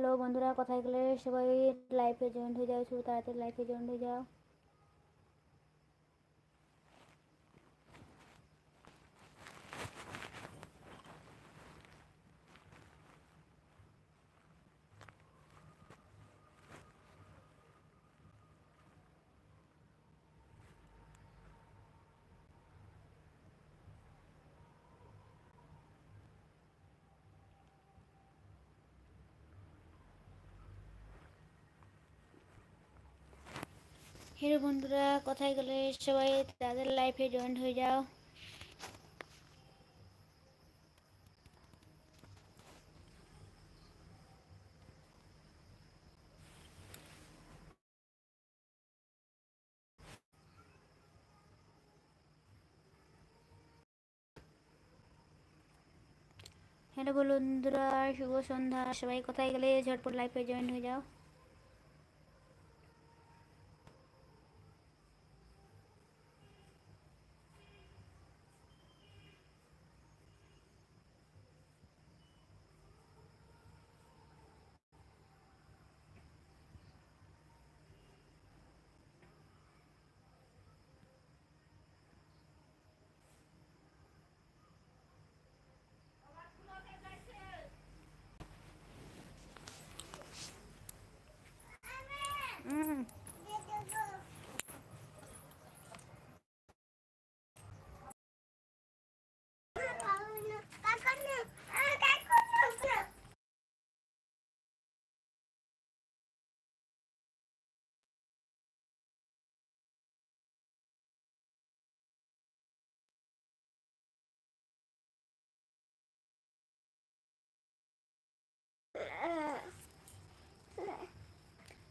Hello বন্ধুরা কোথায় গেলে সবাই লাইফে জয়েন্ট হয়ে যাও শুধু তাড়াতাড়ি লাইফে জয়েন্ট হয়ে যাও। হ্যালো বন্ধুরা, কোথায় গেলে সবাই? তাদের লাইফে জয়েন হয়ে যাও। হ্যালো বন্ধুরা, শুভ সন্ধ্যা। সবাই কোথায় গেলে? ঝটপট লাইফে জয়েন হয়ে যাও।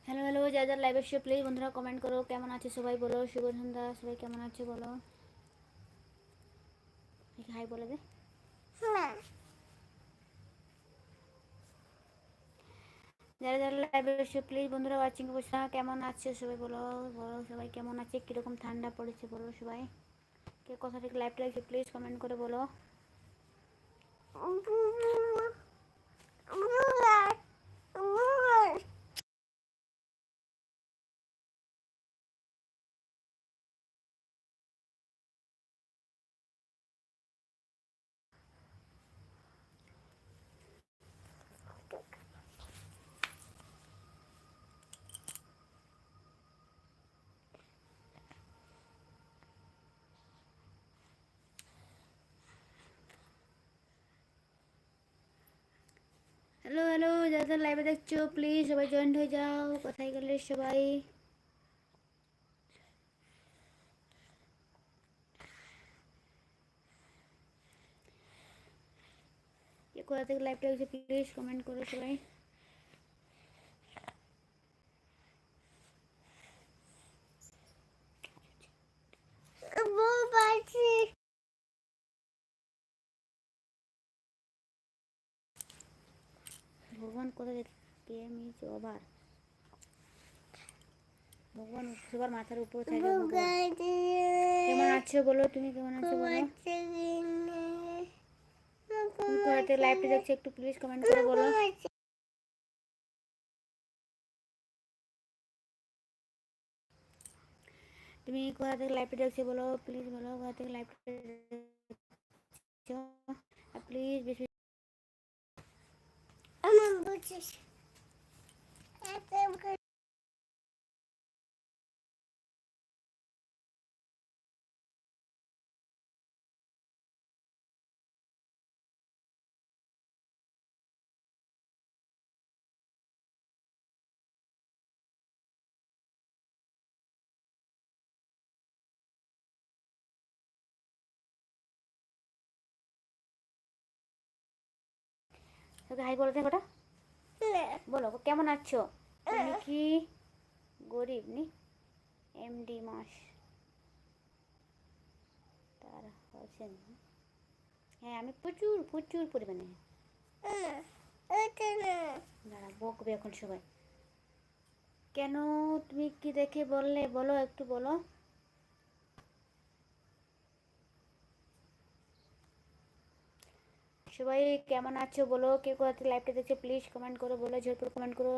হ্যালো হ্যালো যা যা লাইভ এসে প্লিজ বন্ধুরা কমেন্ট করো কেমন আছে সবাই বলো শুভ সন্ধ্যা সবাই কেমন আছে বলো হাই বলে দে যারা যারা লাইভে এসে প্লিজ বন্ধুরা ওয়াচিং বসে কেমন আছে সবাই বলো বলো সবাই কেমন আছে কীরকম ঠান্ডা পড়েছে বলো সবাই কে কথা থেকে লাইভ লাগছে প্লিজ কমেন্ট করে বলো হ্যালো হ্যালো যারা লাইভে দেখছ প্লিজ সবাই জয়েন্ট হয়ে যাও কোথায় গেলে সবাই কে কোথা থেকে লাইভটা দেখছ প্লিজ কমেন্ট করো সবাই ভগবান ভগবান সবার মাথার উপর থাকে কেমন আছো বলো? তুমি কেমন আছো বলো? দেখছ একটু প্লিজ কমেন্ট করে বলো। তুমি কোথা থেকে লাইভটা দেখছ বলো? প্লিজ বলো কোথা থেকে লাইভটা প্লিজ বেশি мама будет. это там তোকে হাই বলো দেখো বলো কেমন আছো? তুমি কি গরিব নি? এমডি মাস। তার হোসেন হ্যাঁ আমি প্রচুর প্রচুর পরিমাণে। দাঁড়া বকবে এখন সবাই। কেন তুমি কি দেখে বললে? বলো একটু বলো। সবাই কেমন আছো বলো? কে কোথাতে লাইভটা দেখছ প্লিজ কমেন্ট করো, বলো, ঝটপট কমেন্ট করো।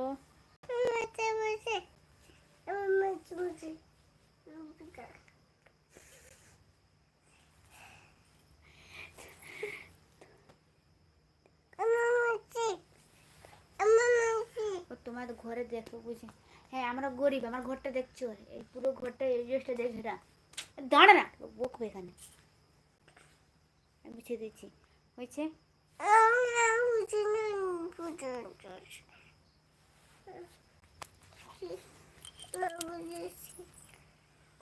তোমার ঘরে দেখো বুঝি। হ্যাঁ আমরা গরিব, আমার ঘরটা দেখছ? এই পুরো ঘরটা, এই জিনিসটা দেখছ না দাঁড়া না, বকবে এখানে। আমি বুঝিয়ে দিচ্ছি। হয়েছে?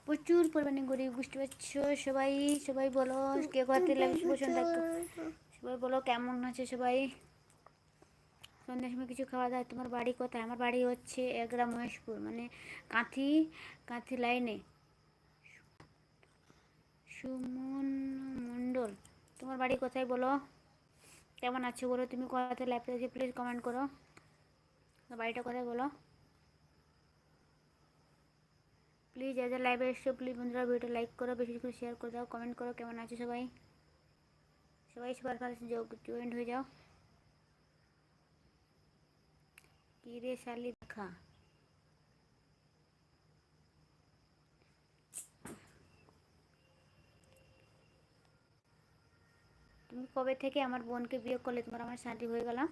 প্রচুর পরিমাণে গরিব বুঝতে পারছ সবাই সবাই বলো কে কোথাতে লাগছে সবাই বলো কেমন আছে সবাই? সন্ধ্যার সময় কিছু খাওয়া দাওয়া, তোমার বাড়ি কোথায়? আমার বাড়ি হচ্ছে এগরা মহেশপুর মানে কাঁথি কাঁথি লাইনে। সুমন মণ্ডল, তোমার বাড়ি কোথায় বলো? কেমন আছো বলো? তুমি কথা লাইভে আছো প্লিজ কমেন্ট করো। বাড়িটা কোথায় বলো? প্লিজ যা যা লাইভে এসছো প্লিজ বন্ধুরা ভিডিও লাইক করো, বেশি করে শেয়ার করে দাও কমেন্ট করো কেমন আছো সবাই? সবাই সবার কাছে জয়েন্ট হয়ে যাও। কি রে শালি দেখা? তুমি কবে থেকে আমার বোনকে বিয়ে করলে তোমার আমার শান্তি হয়ে গেলাম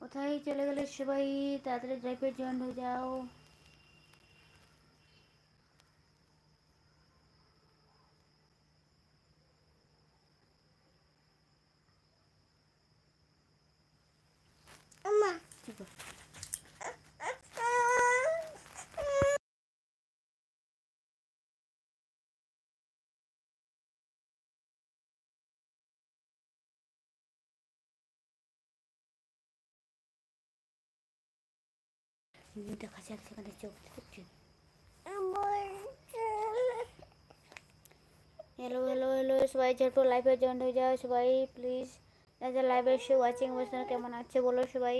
কোথায় চলে গেলে সবাই? তাড়াতাড়ি ড্রাইভে জয়েন হয়ে যাও ঠিক আছে দেখা যাক সেখানে চোখ দেখছি হ্যালো হ্যালো হ্যালো সবাই ছোটো লাইভে জয়েন হয়ে যাও, সবাই প্লিজ যারা লাইভে এসে ওয়াচিং বসে কেমন আছে বলো সবাই।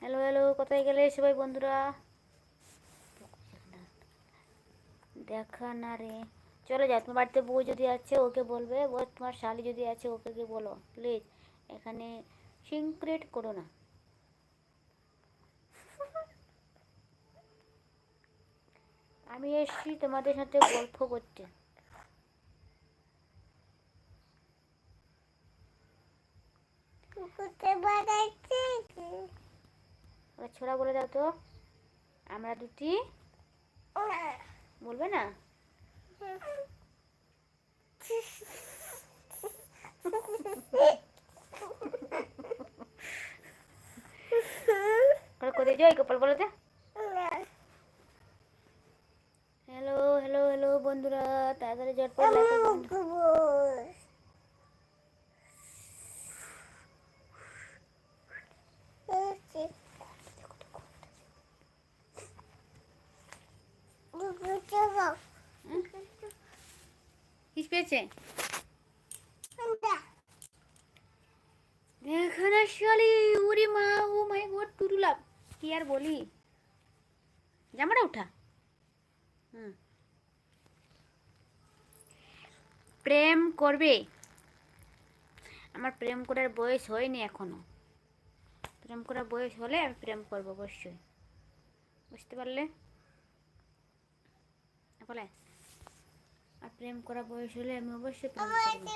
হ্যালো হ্যালো কোথায় গেলে সবাই বন্ধুরা? দেখা না রে চলে যাও তোমার বাড়িতে বউ যদি আছে ওকে বলবে ও তোমার শালি যদি আছে ওকে গিয়ে বলো প্লিজ এখানে সিনক্রেট করো না। আমি এসছি তোমাদের সাথে গল্প করতে। ছোড়া বলে দাও তো। আমরা দুটি বলবে না? কোথায় যাই কপাল বলো হ্যালো হ্যালো হ্যালো বন্ধুরা তাড়াতাড়ি ঝটপট লাইভে join- পেয়েছে না শালি উরি মা, ও মাই গড টুরুলাম কি আর বলি? জামাটা উঠা। হুম। প্রেম করবে? আমার প্রেম করার বয়স হয়নি এখনও। প্রেম করার বয়স হলে আমি প্রেম করব অবশ্যই। বুঝতে পারলে? বলে আর প্রেম করার বয়স হলে আমি অবশ্যই প্রেম করব।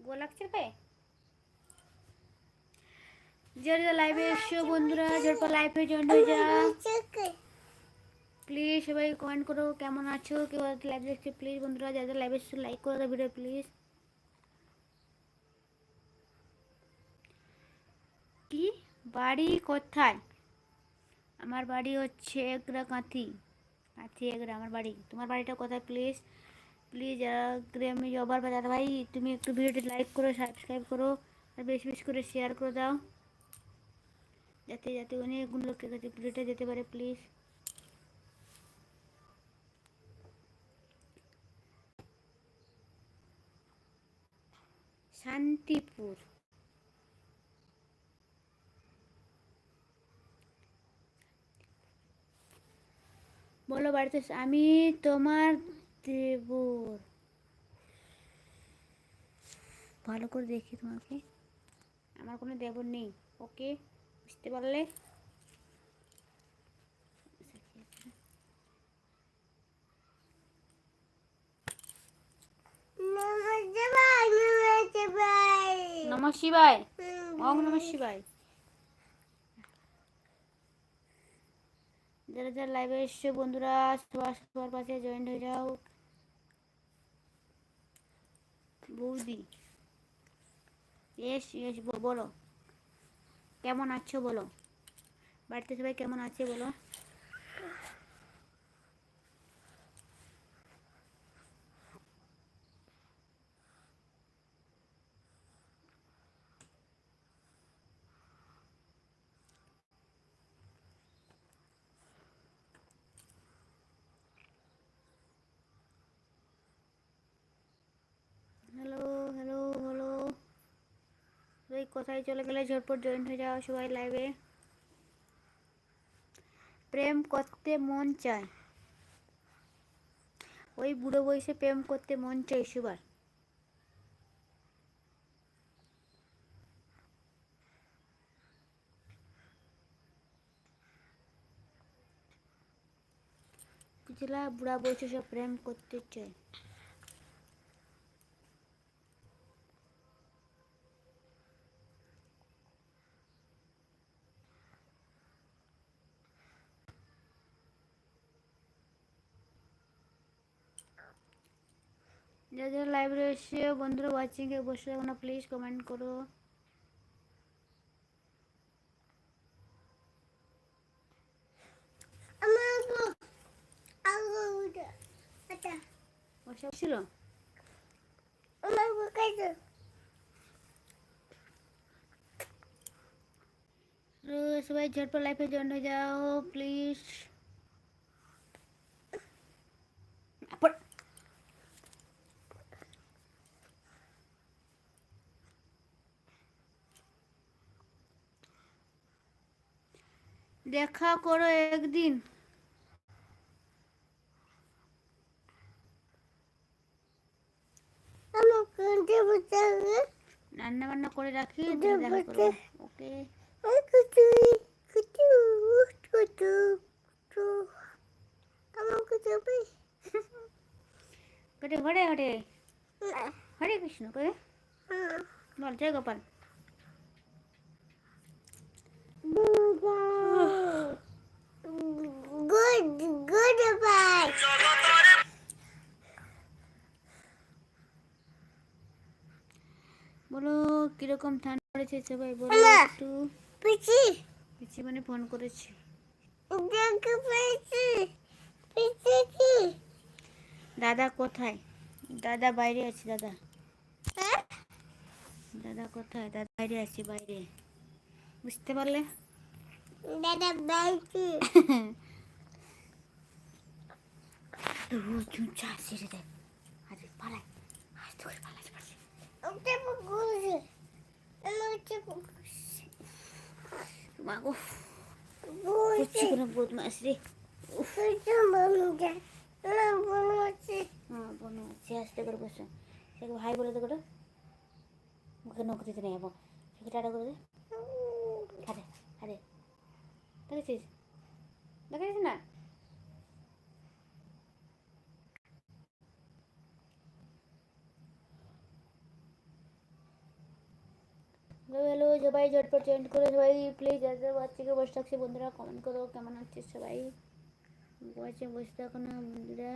গো লাগছে পায়ে যারা লাইভে এসছো বন্ধুরা ঝটপট লাইভে জয়েন হয়ে যা। প্লিজ সবাই কমেন্ট করো কেমন আছো কেউ লাইভ দেখছ প্লিজ বন্ধুরা যাদের লাইভে এসছো লাইক করে দাও ভিডিও প্লিজ কি? বাড়ি কোথায়? আমার বাড়ি হচ্ছে এগরা কাঁথি। কাঁথি এগরা, আমার বাড়ি। তোমার বাড়িটা কোথায় প্লিজ প্লিজ গ্রামে জবার বা দাদা ভাই, তুমি একটু ভিডিওটি লাইক করো সাবস্ক্রাইব করো, আর বেশি বেশি করে শেয়ার করে দাও। যাতে যাতে অনেকগুলো লোকের কাছে ভিডিওটা যেতে পারে প্লিজ শান্তিপুর। বলো বাড়িতে আমি তোমার দেবর। ভালো করে দেখি তোমাকে। আমার কোনো দেবর নেই ওকে? বুঝতে পারলে? নমস্তে ভাই। নমস্তে ভাই নম শিবায় ওম নম শিবায় যারা যারা লাইভে এসছো, বন্ধুরা সবার সবার পাশে জয়েন্ট হয়ে যাও। বৌদি। এস এস বলো। কেমন আছো বলো? বাড়িতে সবাই কেমন আছে বলো হ্যালো হ্যালো হ্যালো সবাই কোথায় চলে গেলে ঝটপট জয়েন হয়ে যাও সবাই লাইভে প্রেম করতে মন চায়। ওই বুড়ো বয়সে প্রেম করতে মন চাই সবার বুঝলা বুড়া বয়সে সব প্রেম করতে চায়। যারা যারা এসে বন্ধুরা ওয়াচিং এ বসে থাকো না প্লিজ কমেন্ট করো। ছিল সবাই ঝটপট লাইফে জয়েন হয়ে যাও প্লিজ দেখা করো একদিন। রান্না বান্না করে রাখি দেখা করো। ওকে। কেটে ঘরে ঘরে হরে কৃষ্ণ করে। বল জয় গোপাল। Good, good bye. বলো কীরকম ঠান্ডা পড়েছে সবাই বলো একটু। পিচি, পিছিয়ে মানে ফোন করেছি। পিচি, পিচি? দাদা কোথায়? দাদা বাইরে আছে দাদা। হ্যাঁ? দাদা কোথায়? দাদা বাইরে আছে বাইরে। বুঝতে পারলে বদমাস রে আছে আসতে করে বসে সেকে ভাই বলে দেবো মুখে নখ দিতে নেই যাব সেকে টাটা করে দে দেখেছিস দেখেছিস না হ্যালো সবাই ঝটপট জয়েন করে, সবাই প্লিজ যাদের বাচ্চাকে বসে থাকছে, বন্ধুরা কমেন্ট করো, কেমন আছে সবাই? বসে বসে থাকো না, বন্ধুরা।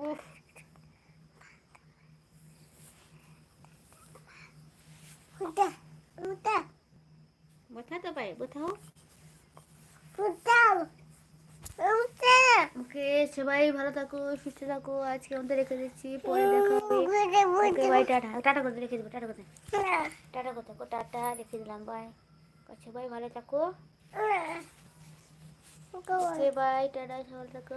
উফ। ওটা সবাই ভালো থাকো সুস্থ থাকো। আজকে আমাদের রেখে দিচ্ছি পরে দেখা হবে। By tata. টাটা করতে রেখে দেবো টাটা করতে না টাটা করতে টাটা রেখে দিলাম বাই সবাই ভালো থাকো। ওকে বাই টাটা সবাই থাকো।